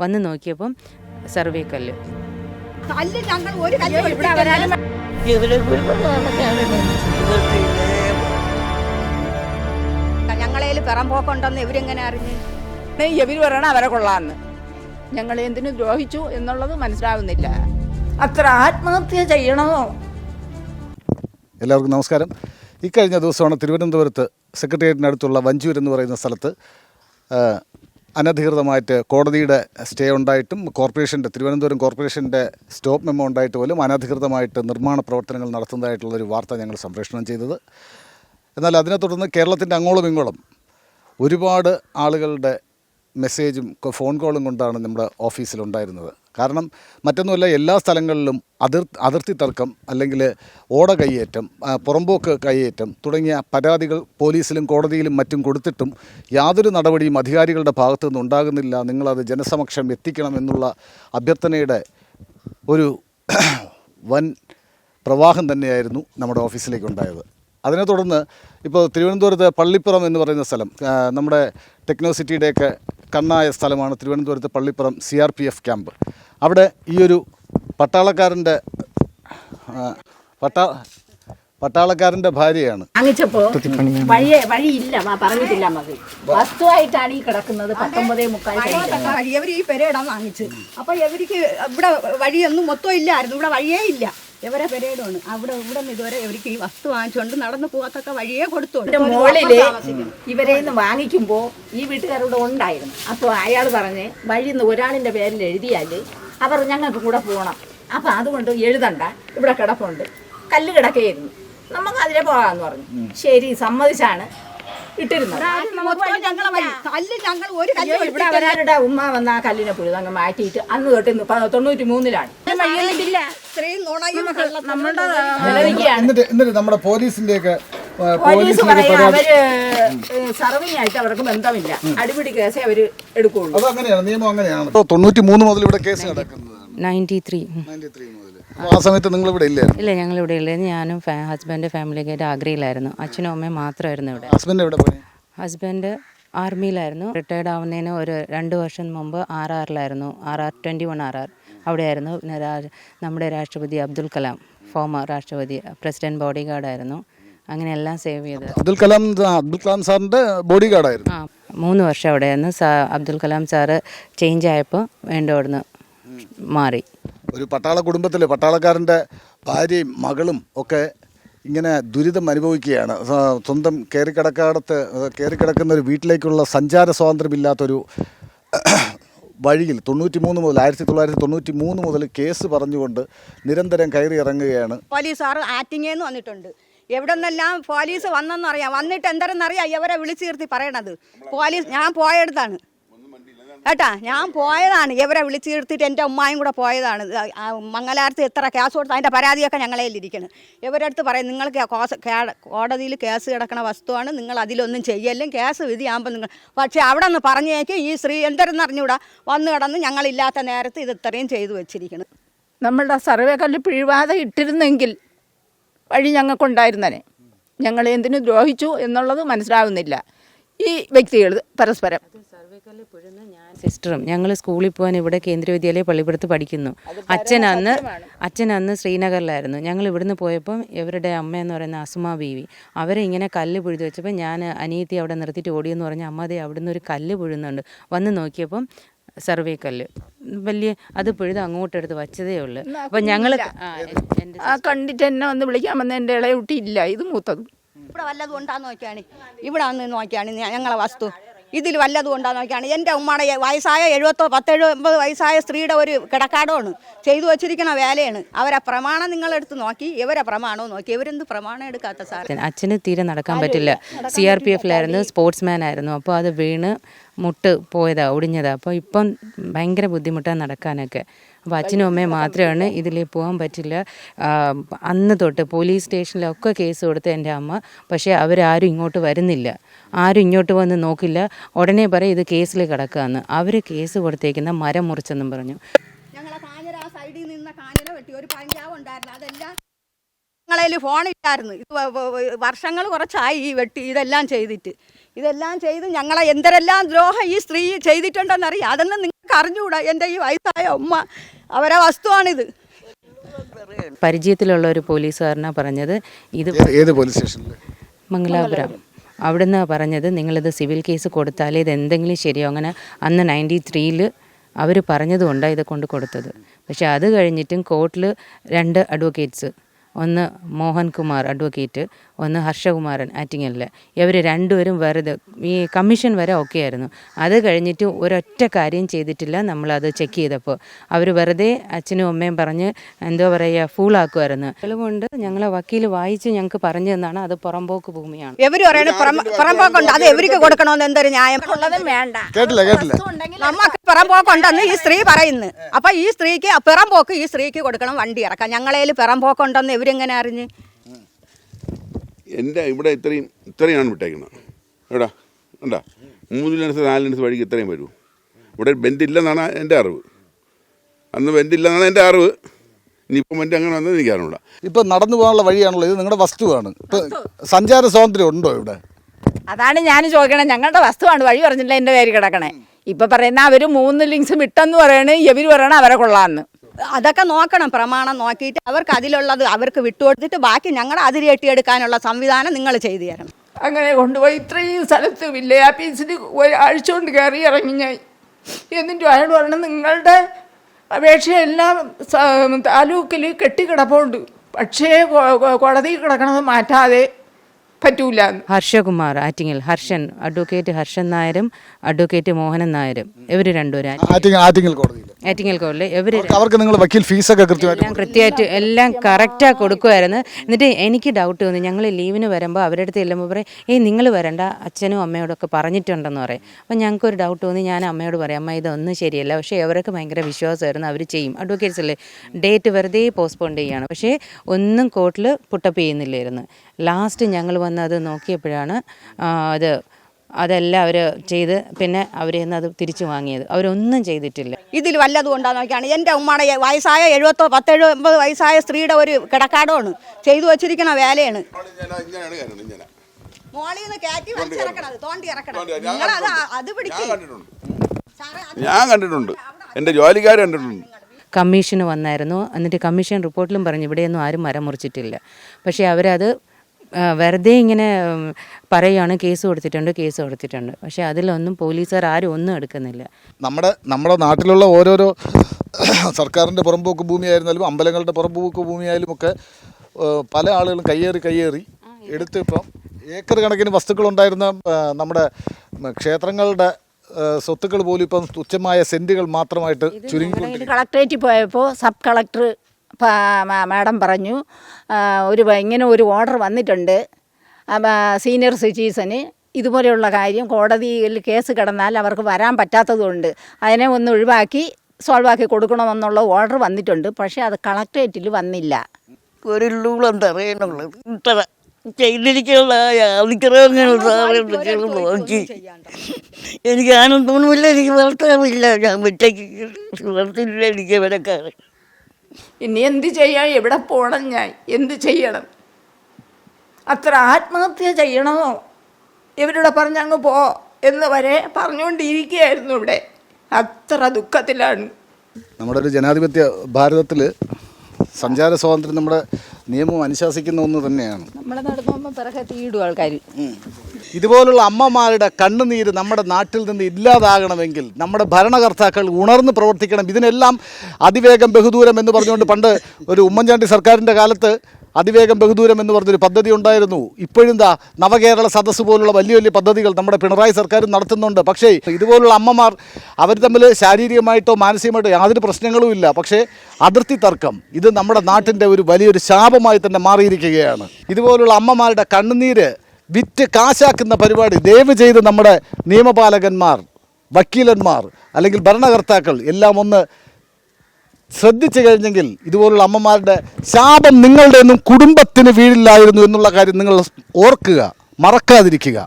വന്ന് നോക്കിയപ്പം സർവേ കല്ല്. കല്ല് ഞങ്ങൾ ഒരു കല്ല് ഇവിടെ വരാനും ഞങ്ങളേൽ പിറമ്പോക്കുണ്ടെന്ന് ഇവരെങ്ങനെ അറിഞ്ഞ്? ഇവർ പറയണ അവരെ കൊള്ളാന്ന്. ഞങ്ങൾ എന്തിനു ദ്രോഹിച്ചു എന്നുള്ളത് മനസ്സിലാവുന്നില്ല. അത്ര ആത്മഹത്യ ചെയ്യണമോ? എല്ലാവർക്കും നമസ്കാരം. ഇക്കഴിഞ്ഞ ദിവസമാണ് തിരുവനന്തപുരത്ത് സെക്രട്ടേറിയറ്റിനടുത്തുള്ള വഞ്ചൂർ എന്ന് പറയുന്ന സ്ഥലത്ത് അനധികൃതമായിട്ട് കോടതിയുടെ സ്റ്റേ ഉണ്ടായിട്ടും കോർപ്പറേഷന്റെ തിരുവനന്തപുരം കോർപ്പറേഷന്റെ സ്റ്റോപ്പ് മെമ്മോ ഉണ്ടായിട്ട് പോലും അനധികൃതമായിട്ട് നിർമ്മാണ പ്രവർത്തനങ്ങൾ നടത്തുന്നതായിട്ടുള്ളൊരു വാർത്ത ഞങ്ങൾ സംപ്രേഷണം ചെയ്തത്. എന്നാൽ അതിനെ തുടർന്ന് കേരളത്തിന്റെ അങ്ങോളം ഇങ്ങോളം ഒരുപാട് ആളുകളുടെ മെസ്സേജും ഫോൺ കോളും കൊണ്ടാണ് നമ്മുടെ ഓഫീസിലുണ്ടായിരുന്നത് കാരണം മറ്റൊന്നുമല്ല എല്ലാ സ്ഥലങ്ങളിലും അതിർ അതിർത്തി തർക്കം അല്ലെങ്കിൽ ഓട കയ്യേറ്റം പുറമ്പോക്ക് കയ്യേറ്റം തുടങ്ങിയ പരാതികൾ പോലീസിലും കോടതിയിലും മറ്റും കൊടുത്തിട്ടും യാതൊരു നടപടിയും അധികാരികളുടെ ഭാഗത്തു നിന്ന് ഉണ്ടാകുന്നില്ല. നിങ്ങളത് ജനസമക്ഷം എത്തിക്കണം എന്നുള്ള അഭ്യർത്ഥനയുടെ ഒരു വൻ പ്രവാഹം തന്നെയായിരുന്നു നമ്മുടെ ഓഫീസിലേക്ക് ഉണ്ടായത്. അതിനെ തുടർന്ന് ഇപ്പോൾ തിരുവനന്തപുരത്ത് പള്ളിപ്പുറം എന്ന് പറയുന്ന സ്ഥലം നമ്മുടെ ടെക്നോ സിറ്റിയുടെയൊക്കെ കണ്ണായ സ്ഥലമാണ് തിരുവനന്തപുരത്ത് Pallippuram C R P F camp അവിടെ ഈ ഒരു പട്ടാളക്കാരന്റെ പട്ടാ പട്ടാളക്കാരന്റെ ഭാര്യയാണ്. വാങ്ങിച്ചപ്പോ വഴിയെ വഴിയില്ല പറഞ്ഞിട്ടില്ല മതി. വസ്തുവായിട്ടാണ് ഈ കിടക്കുന്നത് പത്തൊമ്പതേ മുക്കാൽ ഇവർ ഈ പെരേടാൻ വാങ്ങിച്ച്. അപ്പൊ ഇവർക്ക് ഇവിടെ വഴിയൊന്നും മൊത്തം ഇല്ലായിരുന്നു. ഇവിടെ വഴിയേ ഇല്ല. ഇവരെ പെരേഡാണ് അവിടെ ഇവിടെ നിന്ന് ഇതുവരെ ഇവർക്ക് ഈ വസ്തു വാങ്ങിച്ചുകൊണ്ട് നടന്നു പോകാത്തൊക്കെ വഴിയേ കൊടുത്തോളൂ എന്റെ മോളിൽ ഇവരെ നിന്ന് വാങ്ങിക്കുമ്പോൾ ഈ വീട്ടുകാരോട് ഉണ്ടായിരുന്നു. അപ്പോൾ അയാൾ പറഞ്ഞ് വഴി നിന്ന് ഒരാളിന്റെ പേരിൽ എഴുതിയാൽ അവർ ഞങ്ങൾക്ക് കൂടെ പോകണം അപ്പൊ അതുകൊണ്ട് എഴുതണ്ട. ഇവിടെ കിടപ്പുണ്ട്. കല്ല് കിടക്കുകയായിരുന്നു നമുക്ക് അതിലെ പോകാമെന്ന് പറഞ്ഞു. ശരി സമ്മതിച്ചാണ്. ഇട്ടിരുന്നത് മൊത്തം ഞങ്ങളെ വഴി കല്ല് ഞങ്ങൾ ഒരു കല്ല് ഇവിടെ അവരാരുടെ ഉമ്മ വന്ന ആ കല്ലിനെ പുഴുതങ്ങ് മാറ്റിയിട്ട് അന്ന് തൊട്ട് തൊണ്ണൂറ്റി മൂന്നിലാണ് എന്നിട്ട് നമ്മുടെ പോലീസിന്റെ പോലീസ് പറയാ അവർ സർവിങ് ആയിട്ട് അവർക്ക് ബന്ധമില്ല. അടിപിടി കേസേ അവർ എടുക്കുള്ളൂ. അത് അങ്ങനെയാണ് നിയമം അങ്ങനെയാണ്. തൊണ്ണൂറ്റി മൂന്ന് മുതൽ ഇവിടെ കേസ് നടക്കുന്നത് നയന്റി ത്രീ. നയന്റി ത്രീ മുതൽ. ആ സമയത്ത് നിങ്ങൾ ഇവിടെ ഇല്ലായിരുന്നു? ഇല്ല ഞങ്ങൾ ഇവിടെ ഇല്ലായിരുന്നു ഞാനും ഹസ്ബൻഡ് ഫാമിലിയൊക്കെ ആയിട്ട് ആഗ്രയിലായിരുന്നു അച്ഛനും അമ്മയും മാത്രമായിരുന്നു ഇവിടെ. ഹസ്ബൻഡ് എവിടെ പോയി? ഹസ്ബൻഡ് ആർമിയിലായിരുന്നു റിട്ടയർഡ് ആവുന്നതിന് ഒരു രണ്ട് വർഷം മുമ്പ് R ആറിലായിരുന്നു. R R twenty one R R. അവിടെയായിരുന്നു. പിന്നെ നമ്മുടെ രാഷ്ട്രപതി അബ്ദുൽ കലാം ഫോമർ രാഷ്ട്രപതി പ്രസിഡന്റ് ബോഡി ഗാർഡായിരുന്നു അങ്ങനെ എല്ലാം സേവ് ചെയ്ത്. അബ്ദുൽ കലാം അബ്ദുൽ കലാം സാറിന്റെ ബോഡി ഗാർഡായിരുന്നു ആ മൂന്ന് വർഷം അവിടെയായിരുന്നു. സാ അബ്ദുൽ കലാം സാറ് ചേഞ്ച് ആയപ്പോൾ വേണ്ട അവിടുന്ന് മാറി. ഒരു പട്ടാള കുടുംബത്തിൽ പട്ടാളക്കാരന്റെ ഭാര്യയും മകളും ഒക്കെ ഇങ്ങനെ ദുരിതം അനുഭവിക്കുകയാണ്. സ്വ- സ്വന്തം കയറിക്കിടക്കാടത്ത് കയറിക്കിടക്കുന്ന ഒരു വീട്ടിലേക്കുള്ള സഞ്ചാര സ്വാതന്ത്ര്യമില്ലാത്തൊരു വഴിയിൽ തൊണ്ണൂറ്റി മൂന്ന് മുതൽ ആയിരത്തി തൊള്ളായിരത്തി തൊണ്ണൂറ്റി മൂന്ന് മുതൽ കേസ് പറഞ്ഞുകൊണ്ട് നിരന്തരം കയറി ഇറങ്ങുകയാണ് പോലീസ് പോലീസുകാർ ആറ്റിങ്ങേന്ന് വന്നിട്ടുണ്ട്. എവിടെ നിന്നെല്ലാം പോലീസ് വന്നെന്നറിയാം. വന്നിട്ട് എന്തരെന്നറിയാം ഇവരെ വിളിച്ചു നിർത്തി പറയണത്. പോലീസ് ഞാൻ പോയടുത്താണ് കേട്ടാ ഞാൻ പോയതാണ്. ഇവരെ വിളിച്ചു തീർത്തിട്ട് എന്റെ ഉമ്മായും കൂടെ പോയതാണ്. മംഗലാരത്ത് എത്ര കേസ് കൊടുത്ത് അതിന്റെ പരാതിയൊക്കെ ഞങ്ങളേലിരിക്കണം ഇവരടുത്ത് പറയും കേ- കോടതിയിൽ കേസ് കിടക്കണ വസ്തുവാണ് നിങ്ങൾ അതിലൊന്നും ചെയ്യല്ലേ കേസ് വിധിയാകുമ്പോൾ നിങ്ങൾ പക്ഷേ അവിടെ നിന്ന് പറഞ്ഞേക്ക് ഈ സ്ത്രീ എന്തെന്ന് അറിഞ്ഞൂടാ വന്ന് കിടന്ന് ഞങ്ങളില്ലാത്ത നേരത്ത് ഇത് ഇത്രയും ചെയ്തു വെച്ചിരിക്കണം. നമ്മളുടെ സർവേ കല്ല് പിഴുവാതെ ഇട്ടിരുന്നെങ്കിൽ വഴി ഞങ്ങൾക്കുണ്ടായിരുന്നനെ. ഞങ്ങൾ എന്തിനു ദ്രോഹിച്ചു എന്നുള്ളത് മനസ്സിലാവുന്നില്ല. ഈ വ്യക്തികൾ പരസ്പരം. സിസ്റ്ററും ഞങ്ങൾ സ്കൂളിൽ പോകാൻ ഇവിടെ കേന്ദ്രീയ വിദ്യാലയ പള്ളിപ്പുറത്ത് പഠിക്കുന്നു. അച്ഛൻ അന്ന് അച്ഛൻ അന്ന് ശ്രീനഗറിലായിരുന്നു. ഞങ്ങൾ ഇവിടുന്ന് പോയപ്പം ഇവരുടെ അമ്മ എന്ന് പറയുന്ന അസുമ ബീവി അവരെ ഇങ്ങനെ കല്ല് പുഴുതു വെച്ചപ്പോൾ ഞാൻ അനിയത്തി അവിടെ നിർത്തിയിട്ട് ഓടിയെന്ന് പറഞ്ഞ അമ്മ ദേ അവിടുന്ന് ഒരു കല്ല് പുഴുന്നുണ്ട്. വന്ന് നോക്കിയപ്പം സർവേ കല്ല് വലിയ അത് പുഴുത് അങ്ങോട്ടെടുത്ത് വച്ചതേ ഉള്ളൂ. അപ്പം ഞങ്ങൾ കണ്ടിട്ട് എന്നെ വന്ന് വിളിക്കാൻ വന്ന എന്റെ ഇളയ കുട്ടി ഇല്ല. ഇത് മൂത്തത്. ഇവിടെ വല്ലതും ഉണ്ടാന്ന് നോക്കിയാണ്. ഇവിടെ വന്ന് നോക്കിയാണ് ഞങ്ങളെ വസ്തു. ഇതിൽ വല്ലതും ഉണ്ടാന്ന് നോക്കിയാണ്. എന്റെ ഉമ്മയുടെ വയസ്സായ എഴുപത്തോ പത്തെഴുപത് വയസ്സായ സ്ത്രീയുടെ ഒരു കിടക്കാടമാണ് ചെയ്തു വച്ചിരിക്കുന്ന വേലയാണ്. അവരെ പ്രമാണം നിങ്ങളെടുത്ത് നോക്കി ഇവരെ പ്രമാണോ നോക്കി. ഇവരെന്ത് പ്രമാണം എടുക്കാത്ത സാർ അച്ഛന് തീരെ നടക്കാൻ പറ്റില്ല. സി ആർ പി എഫിലായിരുന്നു സ്പോർട്സ് മാൻ ആയിരുന്നു അപ്പോൾ അത് വീണ് മുട്ട് പോയതാ ഒടിഞ്ഞതാ. അപ്പോൾ ഇപ്പം ഭയങ്കര ബുദ്ധിമുട്ടാണ് നടക്കാനൊക്കെ. അപ്പോൾ അച്ഛനും അമ്മയും മാത്രമാണ് ഇതിൽ പോകാൻ പറ്റില്ല. അന്ന് തൊട്ട് പോലീസ് സ്റ്റേഷനിലൊക്കെ കേസ് കൊടുത്ത എന്റെ അമ്മ. പക്ഷേ അവരാരും ഇങ്ങോട്ട് വരുന്നില്ല. ആരും ഇങ്ങോട്ട് വന്ന് നോക്കില്ല. ഉടനെ പറയും ഇത് കേസിൽ കിടക്കുകയെന്ന് അവർ കേസ് കൊടുത്തേക്കുന്ന മരം മുറിച്ചെന്നും പറഞ്ഞു. ഞങ്ങളെ കാഞ്ഞര ആ സൈഡിൽ നിന്ന കാഞ്ഞിര വെട്ടി. ഒരു ഉണ്ടായിരുന്നു. അതെല്ലാം ഞങ്ങളതിൽ ഫോണില്ലായിരുന്നു ഇത് വർഷങ്ങൾ കുറച്ചായി ഈ വെട്ടി. ഇതെല്ലാം ചെയ്തിട്ട്. ഇതെല്ലാം ചെയ്ത് ഞങ്ങളെ എന്തരെല്ലാം ദ്രോഹം ഈ സ്ത്രീ ചെയ്തിട്ടുണ്ടെന്നറിയാം. അതൊന്നും അറിഞ്ഞുകൂടാ? എന്റെ ഈ വയസ്സായ ഉമ്മ അവരെ വസ്തുവാണിത്. പരിചയത്തിലുള്ള ഒരു പോലീസുകാരനാണ് പറഞ്ഞത്. ഇത് ഏത് ഏത് പോലീസ് സ്റ്റേഷനിൽ മംഗലാപുരം. അവിടുന്ന് പറഞ്ഞത് നിങ്ങളിത് സിവിൽ കേസ് കൊടുത്താലേ ഇത് എന്തെങ്കിലും ശരിയോ? അങ്ങനെ അന്ന് നയന്റി ത്രീയിൽ അവർ പറഞ്ഞതുകൊണ്ടാണ് ഇത് കൊണ്ട് കൊടുത്തത്. പക്ഷെ അത് കഴിഞ്ഞിട്ടും കോർട്ടിൽ രണ്ട് അഡ്വക്കേറ്റ്സ് ഒന്ന് മോഹൻകുമാർ അഡ്വക്കേറ്റ് ഒന്ന് ഹർഷകുമാരൻ ആറ്റിങ്ങലിൽ ഇവർ രണ്ടുപേരും വെറുതെ ഈ കമ്മീഷൻ വരെ ഓക്കെ ആയിരുന്നു. അത് കഴിഞ്ഞിട്ട് ഒരൊറ്റ കാര്യം ചെയ്തിട്ടില്ല നമ്മളത് ചെക്ക് ചെയ്തപ്പോൾ. അവർ വെറുതെ അച്ഛനും അമ്മയും പറഞ്ഞ് എന്തോ പറയുക ഫൂളാക്കുമായിരുന്നു അതുകൊണ്ട് ഞങ്ങളെ വക്കീൽ വായിച്ച് ഞങ്ങൾക്ക് പറഞ്ഞു തന്നാണ്. അത് പുറമ്പോക്ക് ഭൂമിയാണ്. എവര് പറയണ പുറമ്പോക്കുണ്ട് അത് എവർക്ക് കൊടുക്കണമെന്ന് എന്തൊരു ന്യായം? ഉള്ളതും വേണ്ട. കേട്ടില്ല കേട്ടില്ല. പിറമ്പോക്കുണ്ടെന്ന് ഈ സ്ത്രീ പറയുന്നു. അപ്പൊ ഈ സ്ത്രീക്ക് പിറമ്പോക്ക് ഈ സ്ത്രീക്ക് കൊടുക്കണം വണ്ടി ഇറക്കാം. ഞങ്ങളേൽ പിറമ്പോക്കുണ്ടെന്ന് ഇവരെങ്ങനെ അറിഞ്ഞ്? എന്റെ ഇവിടെ ഇത്രയും ഇത്രയാണ് വിട്ടേക്കുന്നത്. എവിടാ? ഉണ്ടാ മൂന്ന് ലെൻസ് നാല് ലെൻസ് വഴിക്ക് ഇത്രയും വരൂ. ഇവിടെ ബെൻഡില്ലെന്നാണ് എന്റെ അറിവ്. അന്ന് ബെൻഡില്ലെന്നാണ് എന്റെ അറിവ്. ഇനിയിപ്പോൾ ബെൻഡ് അങ്ങനെ വന്നത് എനിക്ക് ഇപ്പം ഇപ്പൊ നടന്നു പോകാനുള്ള വഴിയാണല്ലോ. ഇത് നിങ്ങളുടെ വസ്തുവാണ്. ഇപ്പം സഞ്ചാര സ്വാതന്ത്ര്യം ഉണ്ടോ ഇവിടെ? അതാണ് ഞാൻ ചോദിക്കണേ. ഞങ്ങളുടെ വസ്തുവാണ്. വഴി പറഞ്ഞില്ല എന്റെ പേര് കിടക്കണേ. ഇപ്പം പറയുന്ന അവർ മൂന്ന് ലിങ്സ് വിട്ടെന്ന് പറയണേ. ഇവർ പറയണ അവരെ കൊള്ളാന്ന്. അതൊക്കെ നോക്കണം പ്രമാണം നോക്കിയിട്ട് അവർക്ക് അതിലുള്ളത് അവർക്ക് വിട്ടുകൊടുത്തിട്ട് ബാക്കി ഞങ്ങൾ അതിരി കെട്ടിയെടുക്കാനുള്ള സംവിധാനം നിങ്ങൾ ചെയ്തു തരണം. അങ്ങനെ കൊണ്ടുപോയി ഇത്രയും സ്ഥലത്ത് വില്ലേജ് ആഴ്ച കൊണ്ട് കയറി ഇറങ്ങി ഞാൻ. എന്നിട്ട് അയാൾ പറഞ്ഞു നിങ്ങളുടെ അപേക്ഷയെല്ലാം താലൂക്കിൽ കെട്ടിക്കിടപ്പുണ്ട്. പക്ഷേ കോടതി കിടക്കണത് മാറ്റാതെ പറ്റൂല. ഹർഷകുമാർ ആറ്റിങ്ങൽ ഹർഷൻ അഡ്വക്കേറ്റ് ഹർഷൻ നായരും അഡ്വക്കേറ്റ് മോഹനൻ നായരും. ഇവർ രണ്ടുപേരും ആറ്റിങ്ങൽ. കോടതിയിൽ ആറ്റിങ്ങൽ ഇവർ അവർക്ക് നിങ്ങൾ വക്കീൽ ഫീസൊക്കെ കൃത്യമായിട്ട് എല്ലാം കൃത്യമായിട്ട് എല്ലാം കറക്റ്റാ കൊടുക്കുമായിരുന്നു എന്നിട്ട് എനിക്ക് ഡൗട്ട് തോന്നി ഞങ്ങൾ ലീവിന് വരുമ്പോൾ അവരുടെ അടുത്ത് ചെല്ലുമ്പോൾ പറയും ഏയ് നിങ്ങൾ വരണ്ട. അച്ഛനും അമ്മയോടൊക്കെ പറഞ്ഞിട്ടുണ്ടെന്ന് പറയും. അപ്പം ഞങ്ങൾക്കൊരു ഡൗട്ട് തോന്നി ഞാൻ അമ്മയോട് പറയാം അമ്മ ഇതൊന്നും ശരിയല്ല. പക്ഷേ അവർക്ക് ഭയങ്കര വിശ്വാസമായിരുന്നു. അവർ ചെയ്യും. അഡ്വക്കേറ്റ്സ് അല്ലേ ഡേറ്റ് വെറുതെ പോസ്റ്റ്പോൺ ചെയ്യുകയാണ് പക്ഷേ ഒന്നും കോർട്ടിൽ പുട്ടപ്പ് ചെയ്യുന്നില്ലായിരുന്നു. ലാസ്റ്റ് ഞങ്ങൾ വന്ന് അത് നോക്കിയപ്പോഴാണ് അത് അതെല്ലാം അവർ ചെയ്ത് പിന്നെ അവർ അത് തിരിച്ചു വാങ്ങിയത്. അവരൊന്നും ചെയ്തിട്ടില്ല. ഇതിൽ വല്ലതും ഉണ്ടാകുന്ന നോക്കിയാണ്. എന്റെ ഉമ്മയുടെ വയസ്സായ എഴുപത്തോ പത്തെഴുപത് വയസ്സായ സ്ത്രീയുടെ ഒരു കിടക്കാടമാണ്. ചെയ്തു വച്ചിരിക്കണ വേലയാണ്. ഇങ്ങനെയാണ് കാരണം ഇങ്ങനെ മോളിൽ നിന്ന് കയറ്റി വലിച്ചിറക്കണത് തോണ്ടി ഇറക്കണം നിങ്ങളത്. അത് ഞാൻ പിടിക്കും കണ്ടിട്ടുണ്ട് ഞാൻ കണ്ടിട്ടുണ്ട്. എന്റെ ജോലിക്കാർ കണ്ടിട്ടുണ്ട്. കമ്മീഷന് വന്നായിരുന്നു. എന്നിട്ട് കമ്മീഷൻ റിപ്പോർട്ടിലും പറഞ്ഞു ഇവിടെയൊന്നും ആരും മരം മുറിച്ചിട്ടില്ല. പക്ഷേ അവരത് വെറുതെ ഇങ്ങനെ പറയുകയാണ് കേസ് കൊടുത്തിട്ടുണ്ട് കേസ് കൊടുത്തിട്ടുണ്ട്. പക്ഷേ അതിലൊന്നും പോലീസുകാർ ആരും ഒന്നും എടുക്കുന്നില്ല. നമ്മുടെ നമ്മുടെ നാട്ടിലുള്ള ഓരോരോ സർക്കാരിന്റെ പുറമ്പോക്ക് ഭൂമിയായിരുന്നാലും അമ്പലങ്ങളുടെ പുറമ്പോക്ക് ഭൂമിയായാലും ഒക്കെ പല ആളുകളും കയ്യേറി കയ്യേറി എടുത്ത് ഇപ്പം ഏക്കർ കണക്കിന് വസ്തുക്കളുണ്ടായിരുന്ന ഉണ്ടായിരുന്ന നമ്മുടെ ക്ഷേത്രങ്ങളുടെ സ്വത്തുക്കൾ പോലും ഇപ്പം തുച്ഛമായ സെന്റുകൾ മാത്രമായിട്ട് ചുരുങ്ങി കളക്ടറേറ്റിൽ പോയപ്പോൾ സബ് കളക്ടർ മാഡം പറഞ്ഞു ഒരു ഇങ്ങനെ ഒരു ഓർഡർ വന്നിട്ടുണ്ട്. സീനിയർ സിറ്റീസന് ഇതുപോലെയുള്ള കാര്യം കോടതിയിൽ കേസ് കിടന്നാൽ അവർക്ക് വരാൻ പറ്റാത്തതുകൊണ്ട് അതിനെ ഒന്ന് ഒഴിവാക്കി സോൾവാക്കി കൊടുക്കണമെന്നുള്ള ഓർഡർ വന്നിട്ടുണ്ട്. പക്ഷേ അത് കളക്ടറേറ്റിൽ വന്നില്ല. ഒരു ഇത്ര നോക്കി. എനിക്ക് ആനന്ദമൊന്നുമില്ല എനിക്ക് വളർത്താറില്ല ഞാൻ ഒറ്റയ്ക്ക് വളർത്തില്ല എനിക്ക് ഇവരക്കാറ് ഇനി എന്ത് ചെയ്യാൻ എവിടെ പോകണം ഞാൻ? എന്ത് ചെയ്യണം? അത്ര ആത്മഹത്യ ചെയ്യണമോ? ഇവരുടെ പറഞ്ഞങ്ങ് പോ എന്ന് വരെ പറഞ്ഞുകൊണ്ടിരിക്കുകയായിരുന്നു ഇവിടെ. അത്ര ദുഃഖത്തിലാണ്. നമ്മുടെ ഒരു ജനാധിപത്യ ഭാരതത്തിൽ സഞ്ചാര സ്വാതന്ത്ര്യം നമ്മുടെ നിയമം അനുശാസിക്കുന്ന ഒന്ന് തന്നെയാണ്. നമ്മൾ നടന്നു പോകുമ്പോൾ പിറകെ തീയിടും ആൾക്കാർ ഇതുപോലുള്ള അമ്മമാരുടെ കണ്ണുനീര് നമ്മുടെ നാട്ടിൽ നിന്ന് ഇല്ലാതാകണമെങ്കിൽ നമ്മുടെ ഭരണകർത്താക്കൾ ഉണർന്ന് പ്രവർത്തിക്കണം. ഇതിനെല്ലാം അതിവേഗം ബഹുദൂരം എന്ന് പറഞ്ഞുകൊണ്ട് പണ്ട് ഒരു ഉമ്മൻചാണ്ടി സർക്കാരിന്റെ കാലത്ത് അതിവേഗം ബഹുദൂരം എന്ന് പറഞ്ഞൊരു പദ്ധതി ഉണ്ടായിരുന്നു. ഇപ്പോഴും ദാ നവകേരള സദസ്സ് പോലുള്ള വലിയ വലിയ പദ്ധതികൾ നമ്മുടെ പിണറായി സർക്കാർ നടത്തുന്നുണ്ട്. പക്ഷേ ഇതുപോലുള്ള അമ്മമാർ അവർ തമ്മിൽ ശാരീരികമായിട്ടോ മാനസികമായിട്ടോ യാതൊരു പ്രശ്നങ്ങളുമില്ല പക്ഷേ അതിർത്തി തർക്കം ഇത് നമ്മുടെ നാട്ടിന്റെ ഒരു വലിയൊരു ശാപമായി തന്നെ മാറിയിരിക്കുകയാണ്. ഇതുപോലുള്ള അമ്മമാരുടെ കണ്ണുനീര് വിറ്റ് കാശാക്കുന്ന പരിപാടി. ദയവ് ചെയ്ത് നമ്മുടെ നിയമപാലകന്മാർ വക്കീലന്മാർ അല്ലെങ്കിൽ ഭരണകർത്താക്കൾ എല്ലാം ഒന്ന് ശ്രദ്ധിച്ചു കഴിഞ്ഞെങ്കിൽ ഇതുപോലുള്ള അമ്മമാരുടെ ശാപം നിങ്ങളുടെ ഒന്നും കുടുംബത്തിന് വീഴില്ലായിരുന്നു എന്നുള്ള കാര്യം നിങ്ങൾ ഓർക്കുക മറക്കാതിരിക്കുക.